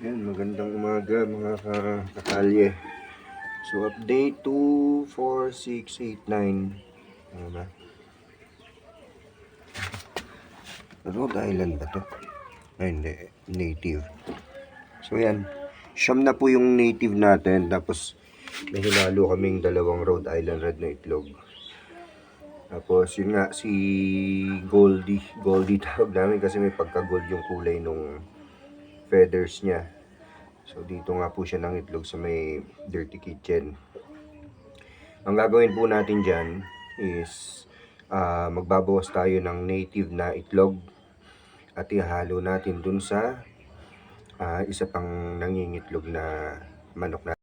Yan, magandang umaga mga ka- kakalye. So, update 2, 4, 6, 8, 9. Ano ba? Rhode Island ba to? Ay, hindi. Native. So, yan. Siyam na po yung native natin. Tapos, may hinalo kaming dalawang Rhode Island red na itlog. Tapos, yun nga, si Goldie. Goldie tawag namin kasi may pagka-gold yung kulay nung feathers niya. So dito nga po siya ng itlog sa may dirty kitchen. Ang gagawin po natin dyan is ah, magbabawas tayo ng native na itlog at ihalo natin dun sa ah, isa pang nangingitlog na manok na.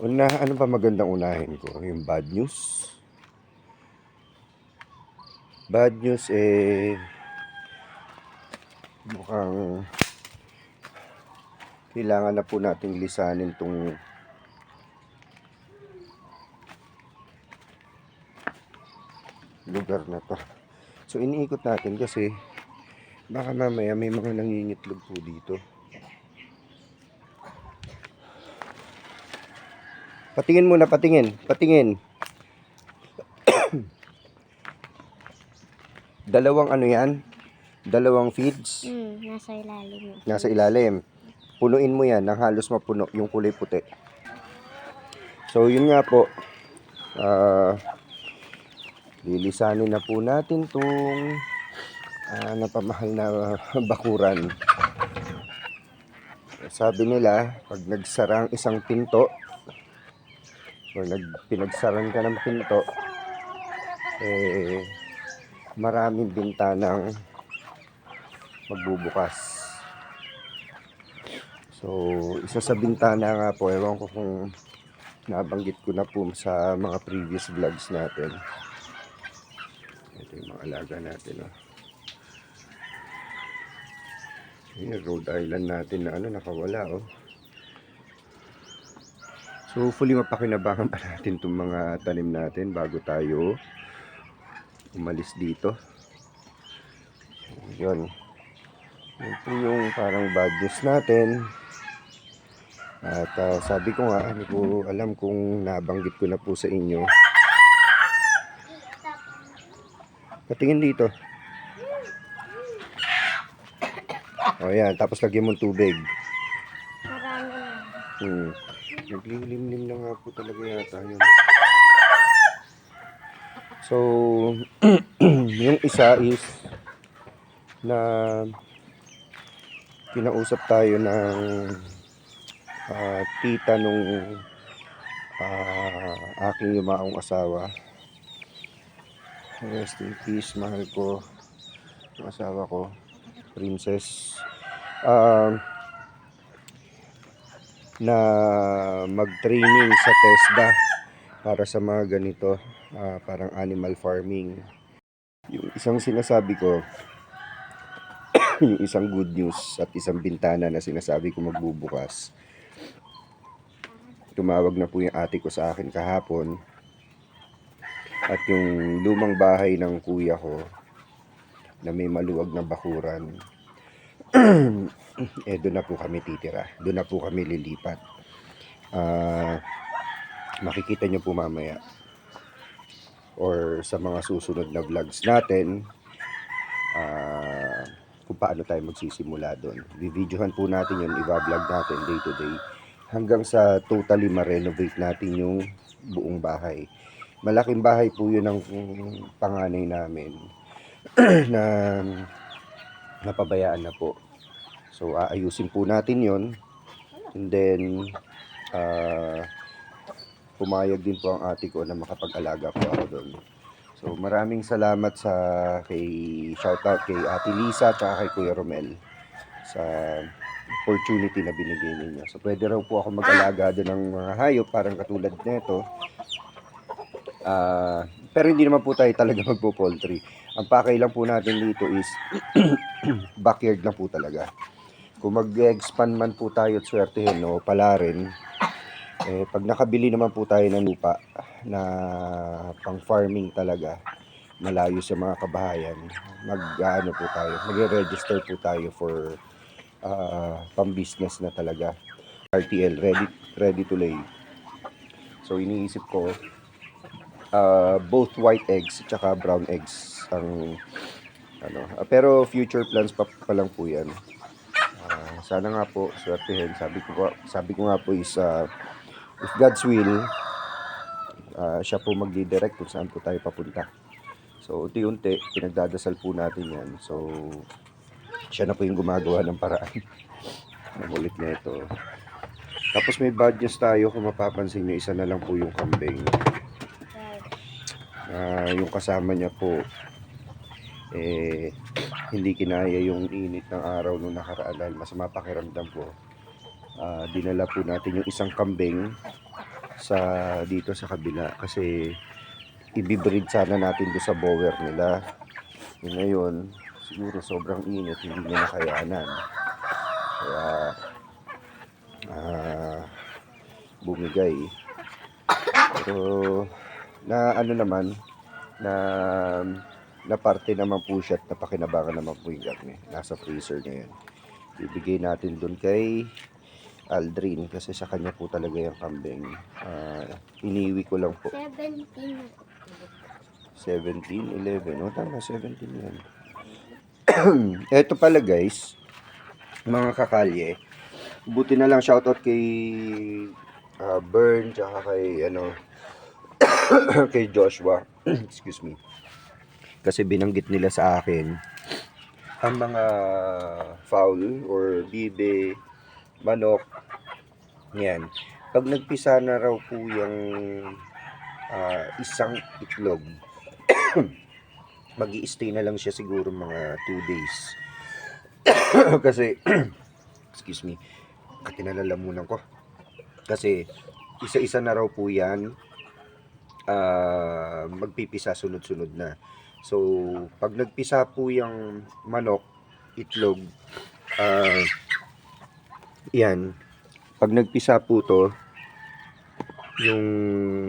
Una, ano ba magandang unahin ko? Yung bad news? Bad news eh mukhang kailangan na po nating lisanin tong lugar na to. So iniikot natin kasi baka mamaya may mga nangingitlog po dito. Patingin muna, patingin, patingin. Dalawang ano yan? Dalawang feeds? Hmm, nasa ilalim. Nasa ilalim. Punuin mo yan ng halos mapuno yung kulay puti. So yun nga po. Ah lilisanin na po natin tong ah, napamahal na bakuran. Sabi nila, pag nagsara ang isang pinto, or nag, ka ng pinto, eh, maraming bintanang magbubukas. So, isa sa bintana nga po, ewan ko kung nabanggit ko na po sa mga previous vlogs natin. Ito yung mga alaga natin. Oh. Ayan, Rhode Island natin na ano, nakawala. Oh. So, hopefully mapakinabangan pa natin itong mga tanim natin bago tayo umalis dito. Yun. Po yung parang bad news natin. At ah, sabi ko nga, hindi ko alam kung nabanggit ko na po sa inyo. Patingin dito. O yan, tapos lagyan mo tubig. Marami na. Hmm. Naglilimlim na nga po talaga yata yun. So, yung isa is na kinausap tayo ng ah, tita nung ah, aking yumaong asawa. Rest in peace, mahal ko. Yung asawa ko, princess. Um, na mag-training sa TESDA para sa mga ganito, ah, parang animal farming. Yung isang sinasabi ko, yung isang good news at isang bintana na sinasabi ko magbubukas. Tumawag na po yung ate ko sa akin kahapon. At yung lumang bahay ng kuya ko na may maluwag na bakuran, eh doon na po kami titira. Doon na po kami lilipat. Ah, makikita nyo po mamaya or sa mga susunod na vlogs natin ah, kung paano tayo magsisimula doon. Bividyohan po natin yun, i-vlog natin day to day hanggang sa totally ma-renovate natin yung buong bahay. Malaking bahay po yun ang panganay namin na napabayaan na po. So, aayusin po natin yon And then, ah, pumayag din po ang ate ko na makapag-alaga po ako doon. So, maraming salamat sa kay shoutout kay Ate Lisa at kay Kuya Romel sa opportunity na binigay ninyo. So, pwede raw po ako mag-alaga doon ng mga hayop parang katulad nito. Ah, pero hindi naman po tayo talaga magpo-poultry. Ang pakay lang po natin dito is backyard lang po talaga. Kung mag-expand man po tayo at swertehin o pala rin, eh, pag nakabili naman po tayo ng lupa na pang farming talaga, malayo sa mga kabahayan, mag ano po tayo, magre-register po tayo for ah, pang-business na talaga. RTL, ready, ready to lay. So, iniisip ko, ah, both white eggs at saka brown eggs ang ano. ah, pero future plans pa, pa lang po yan. Ah, sana nga po, swertihin. Sabi ko, sabi ko nga po is, ah, if God's will, ah, siya po magdi-direct kung saan po tayo papunta. So, unti-unti, pinagdadasal po natin yan. So, siya na po yung gumagawa ng paraan. Ang ulit na ito. Tapos may bad news tayo kung mapapansin nyo, isa na lang po yung kambing. Ah, yung kasama niya po, eh, hindi kinaya yung init ng araw nung nakaraan dahil masama pakiramdam po. Ah, dinala po natin yung isang kambing sa dito sa kabila kasi ibibreed sana natin doon sa bower nila. Ngayon, siguro sobrang init, hindi na nakayanan. Kaya, ah, bumigay. Pero, na ano naman, na na parte naman po siya at napakinabangan naman po yung garne. Nasa freezer niya yan. Bibigay natin doon kay Aldrin kasi sa kanya po talaga yung kambing. Ah, iniwi ko lang po. 17. 17, 11. O, tama, 17 yan. Eto pala guys, mga kakalye. Buti na lang shoutout kay uh, Bern, tsaka kay, ano, kay Joshua. Excuse me. Kasi binanggit nila sa akin ang mga fowl or bibe, manok, yan. Pag nagpisa na raw po yung ah, isang itlog, mag stay na lang siya siguro mga 2 days. Kasi, excuse me, katinalalamunan ko. Kasi, isa-isa na raw po yan, ah, magpipisa sunod-sunod na. So, pag nagpisa po yung manok, itlog, ah, yan, pag nagpisa po to, yung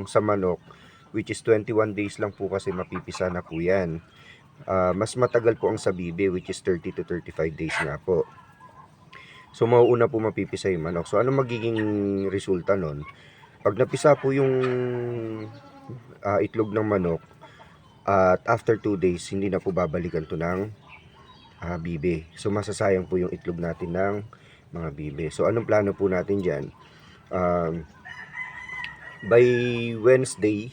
sa manok, which is 21 days lang po kasi mapipisa na po yan. Ah, mas matagal po ang sa bibe, which is 30 to 35 days nga po. So, mauuna po mapipisa yung manok. So, ano magiging resulta nun? Pag napisa po yung ah, itlog ng manok, at after 2 days, hindi na po babalikan to ng ah, bibe. So, masasayang po yung itlog natin ng mga bibe. So, anong plano po natin dyan? Um, by Wednesday,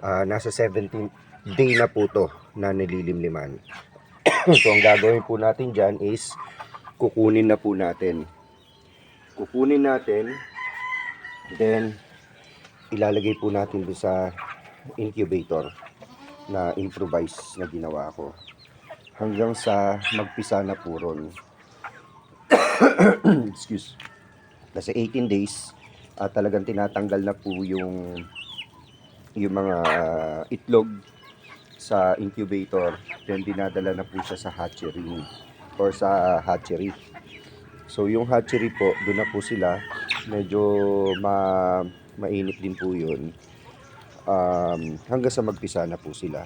ah, nasa 17th day na po to na nililimliman. so, ang gagawin po natin dyan is kukunin na po natin. Kukunin natin, then ilalagay po natin doon sa incubator na improvise na ginawa ko hanggang sa magpisa na po ron. Excuse. Kasi 18 days, ah, talagang tinatanggal na po yung yung mga ah, itlog sa incubator then dinadala na po siya sa hatchery or sa hatchery. So yung hatchery po doon na po sila. Medyo ma mainit din po yun. Um, hanggang sa magpisa na po sila.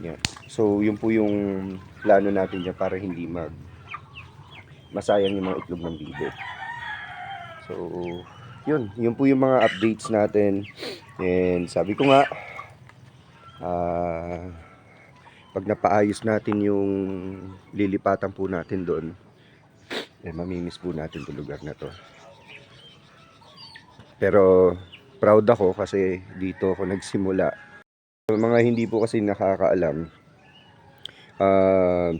Yan. so yun po yung plano natin dyan para hindi mag masayang yung mga itlog ng bibo. So yun. Yun po yung mga updates natin. And sabi ko nga ah pag napaayos natin yung lilipatan po natin doon eh mamimiss po natin itong lugar na to. Pero proud ako kasi dito ako nagsimula. Mga hindi po kasi nakakaalam ah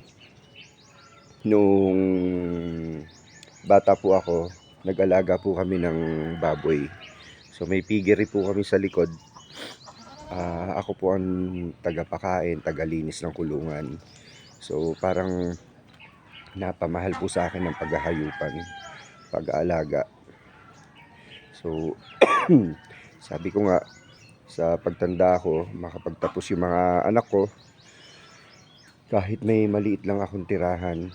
nung bata po ako nag-alaga po kami ng baboy. So may piggery po kami sa likod Ah, ako po ang tagapakain, tagalinis ng kulungan. So parang napamahal po sa akin ng paghahayupan, pag-aalaga. So sabi ko nga sa pagtanda ko, makapagtapos yung mga anak ko kahit may maliit lang akong tirahan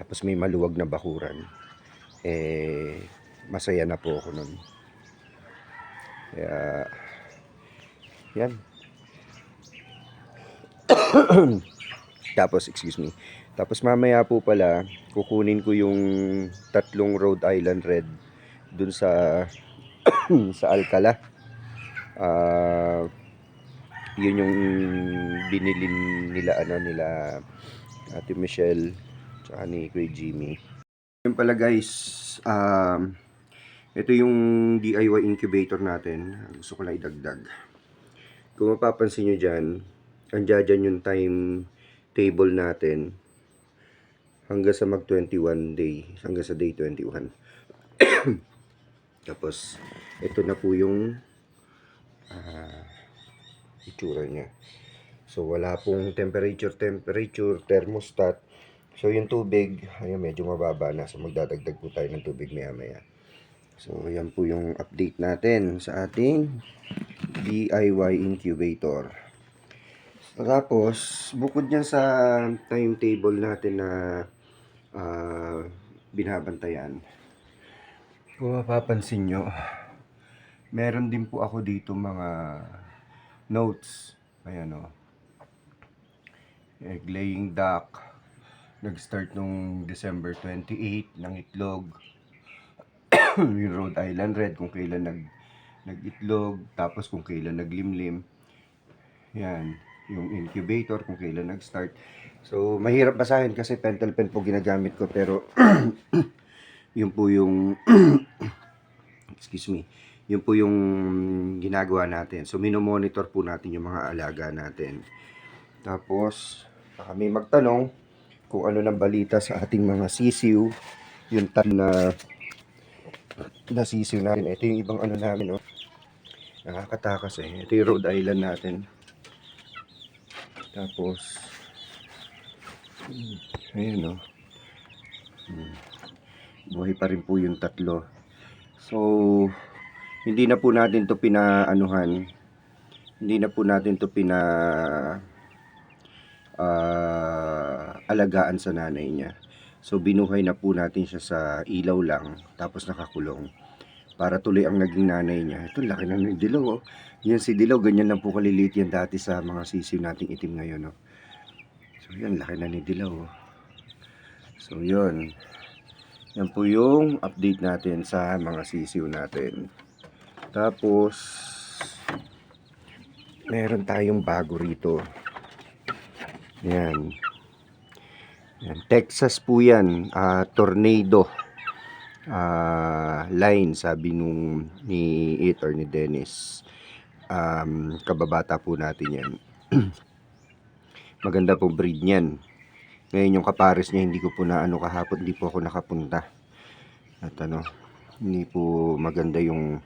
tapos may maluwag na bakuran eh masaya na po ako nun kaya yan. Tapos, excuse me. Tapos mamaya po pala, kukunin ko yung tatlong Rhode Island Red dun sa sa Alcala. Ah, yun yung binili nila ano nila Ate Michelle tsaka ni Kuya Jimmy. Yun pala guys, um, ito yung DIY incubator natin. Gusto ko lang idagdag. Kung mapapansin nyo dyan, andyan dyan yung time table natin hanggang sa mag 21 day, hanggang sa day 21. Tapos, ito na po yung ah, itsura niya. So, wala pong temperature, temperature, thermostat. So, yung tubig, ayun, medyo mababa na. So, magdadagdag po tayo ng tubig maya-maya. So, yan po yung update natin sa ating DIY incubator. Tapos, bukod niyan sa timetable natin na ah, binabantayan, kung mapapansin nyo, meron din po ako dito mga notes. Ayan o. Egg laying duck. Nag-start nung December 28 ng itlog. yung Rhode Island Red kung kailan nag nag-itlog, tapos kung kailan naglimlim. Yan, yung incubator kung kailan nag-start. So, mahirap basahin kasi pentel pen po ginagamit ko pero yun po yung excuse me, yun po yung ginagawa natin. So, minomonitor po natin yung mga alaga natin. Tapos, may magtanong kung ano ng balita sa ating mga sisiw, yung tan na na sisiw natin. Ito yung ibang ano namin, oh. Nakakatakas eh. Ito yung Rhode Island natin. Tapos, hmm, ayun, oh. Hmm. Buhay pa rin po yung tatlo. So, hindi na po natin to pinaanuhan. Hindi na po natin to pina ah, alagaan sa nanay niya. So, binuhay na po natin siya sa ilaw lang, tapos nakakulong. Para tuloy ang naging nanay niya. Ito, laki na ng dilaw, oh. Yan si dilaw, ganyan lang po kaliliit yan dati sa mga sisiw nating itim ngayon, oh. So, yan, laki na ni dilaw, oh. So, yun. Yan po yung update natin sa mga sisiw natin. Tapos, meron tayong bago rito. Yan. Yan. Texas po yan. ah, tornado. Ah, line, sabi nung ni Eater ni Dennis. Um, kababata po natin yan. Maganda po breed niyan. Ngayon yung kapares niya hindi ko po na ano kahapon, hindi po ako nakapunta. At ano, hindi po maganda yung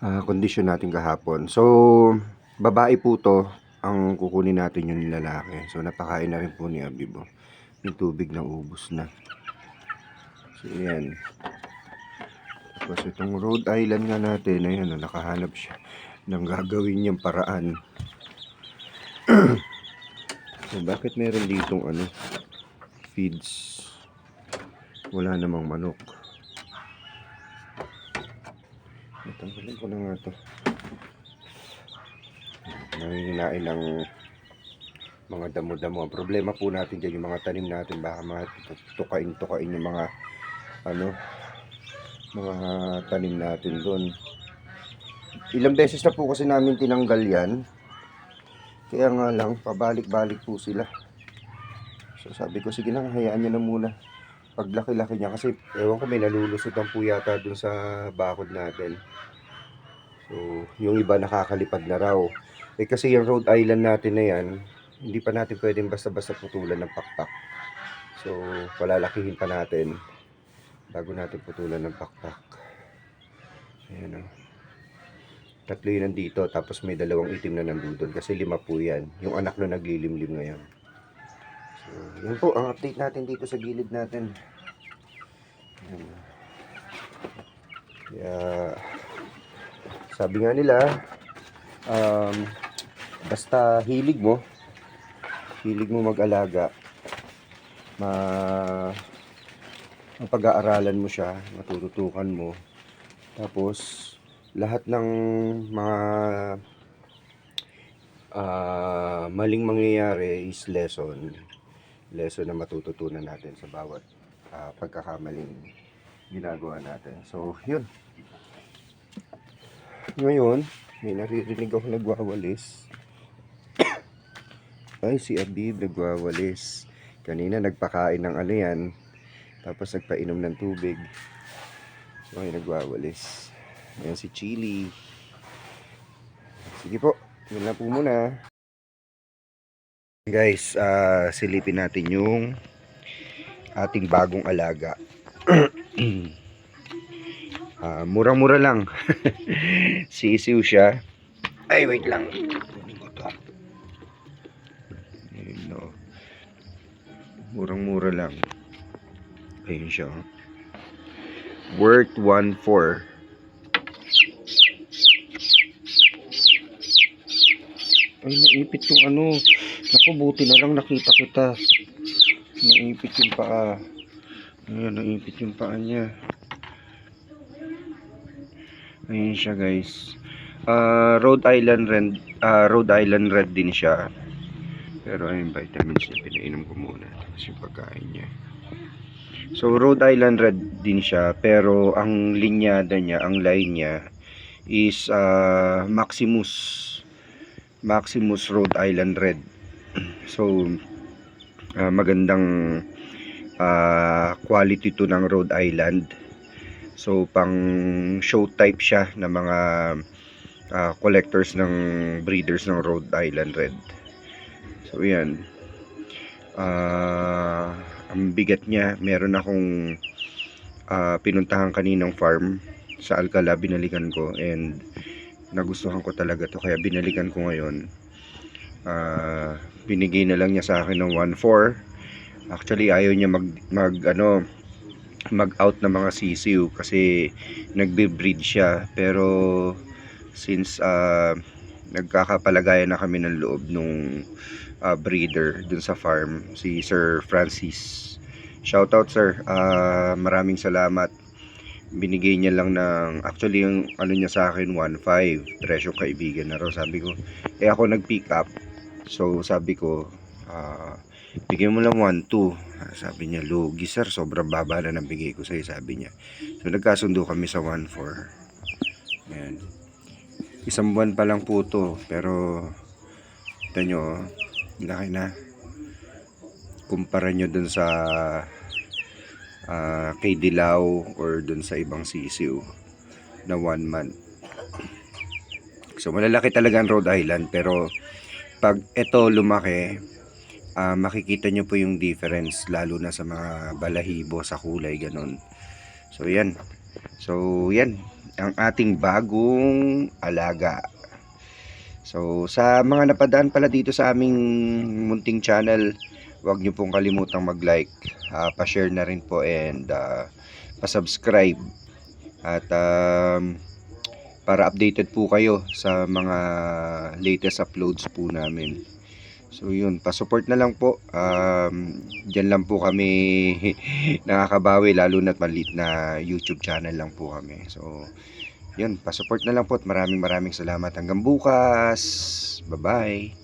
ah, kondisyon natin kahapon. So, babae po to, ang kukunin natin yung lalaki. So, napakain na rin po ni Abibo. Yung tubig na ubos na. So, yan. Tapos itong Rhode Island nga natin, ayan, nakahanap siya ng gagawin niyang paraan. so, bakit meron ditong ano, feeds? Wala namang manok. Natanggalin ko na nga to. Nanginginain ng mga damo-damo. Ang problema po natin dyan, yung mga tanim natin, baka matukain-tukain yung mga ano, mga tanim natin doon. Ilang beses na po kasi namin tinanggal yan. Kaya nga lang, pabalik-balik po sila. So sabi ko, sige lang, hayaan nyo na muna. Paglaki-laki niya, kasi ewan ko may nalulusutan po yata dun sa bakod natin. So, yung iba nakakalipad na raw. Eh kasi yung Rhode Island natin na yan, hindi pa natin pwedeng basta-basta putulan ng pakpak. So, palalakihin pa natin bago natin putulan ng pakpak. Ayan o. Tatlo yun nandito, tapos may dalawang itim na nandun kasi lima po yan. Yung anak na naglilimlim ngayon. So, yun po ang update natin dito sa gilid natin. Ayan. Kaya, sabi nga nila, um, basta hilig mo, hilig mo mag-alaga, ma mapag-aaralan mo siya, matututukan mo. Tapos, lahat ng mga ah, maling mangyayari is lesson. lesson na matututunan natin sa bawat ah, pagkakamaling ginagawa natin. So, yun. Ngayon, may naririnig ako nagwawalis. Ay, si Abib nagwawalis. Kanina nagpakain ng ano yan. Tapos nagpainom ng tubig. So, ay nagwawalis. Ayan si Chili. Sige po, yun lang po muna. Guys, ah silipin natin yung ating bagong alaga. Ah, murang-mura lang. Sisiw siya. Ay, wait lang. Murang-mura lang. Ayun siya. Worth 1.4. Ay, naipit yung ano. Naku, buti na lang nakita kita. Naipit yung paa. Ayan, naipit yung paa niya. Ayun siya, guys. Ah, Rhode Island Red, ah, Rhode Island Red din siya. Pero ayun, vitamins niya, pinainom ko muna. Tapos yung pagkain niya. So, Rhode Island Red din siya. Pero ang linyada niya, ang line niya, is ah, Maximus. Maximus Rhode Island Red. So, ah, magandang ah, quality to ng Rhode Island. So, pang show type siya ng mga ah, collectors ng breeders ng Rhode Island Red. So, yan. Ah, ang bigat niya, meron akong ah, pinuntahan kaninang farm sa Alcala, binalikan ko and nagustuhan ko talaga to kaya binalikan ko ngayon. Ah, binigay na lang niya sa akin ng 1.4. Actually, ayaw niya mag, mag ano, mag-out ng mga sisiw kasi nagbe-breed siya pero since ah, nagkakapalagayan na kami ng loob nung ah, breeder dun sa farm si Sir Francis. Shoutout sir. Ah, maraming salamat. Binigay niya lang ng actually yung ano niya sa akin 1.5 presyo kaibigan na raw sabi ko. Eh ako nag pick up. So sabi ko ah bigyan mo lang 1.2 Ah, sabi niya lugi sir. Sobrang baba na ng bigay ko sa'yo sabi niya. So nagkasundo kami sa 1.4 yan isang buwan pa lang po to pero ito nyo oh, laki na. Kumpara nyo dun sa ah, kay Dilaw or dun sa ibang sisiw na one month. So malalaki talaga ang Rhode Island pero pag ito lumaki ah, makikita nyo po yung difference lalo na sa mga balahibo sa kulay ganun. So yan. So yan. Ang ating bagong alaga so sa mga napadaan pala dito sa aming munting channel huwag nyo pong kalimutang mag-like ah, pa-share na rin po and ah, pa-subscribe at um, para updated po kayo sa mga latest uploads po namin So yun, pa-support na lang po. Um, diyan lang po kami nakakabawi lalo na't maliit na YouTube channel lang po kami. So yun, pa-support na lang po at maraming maraming salamat hanggang bukas. Bye-bye.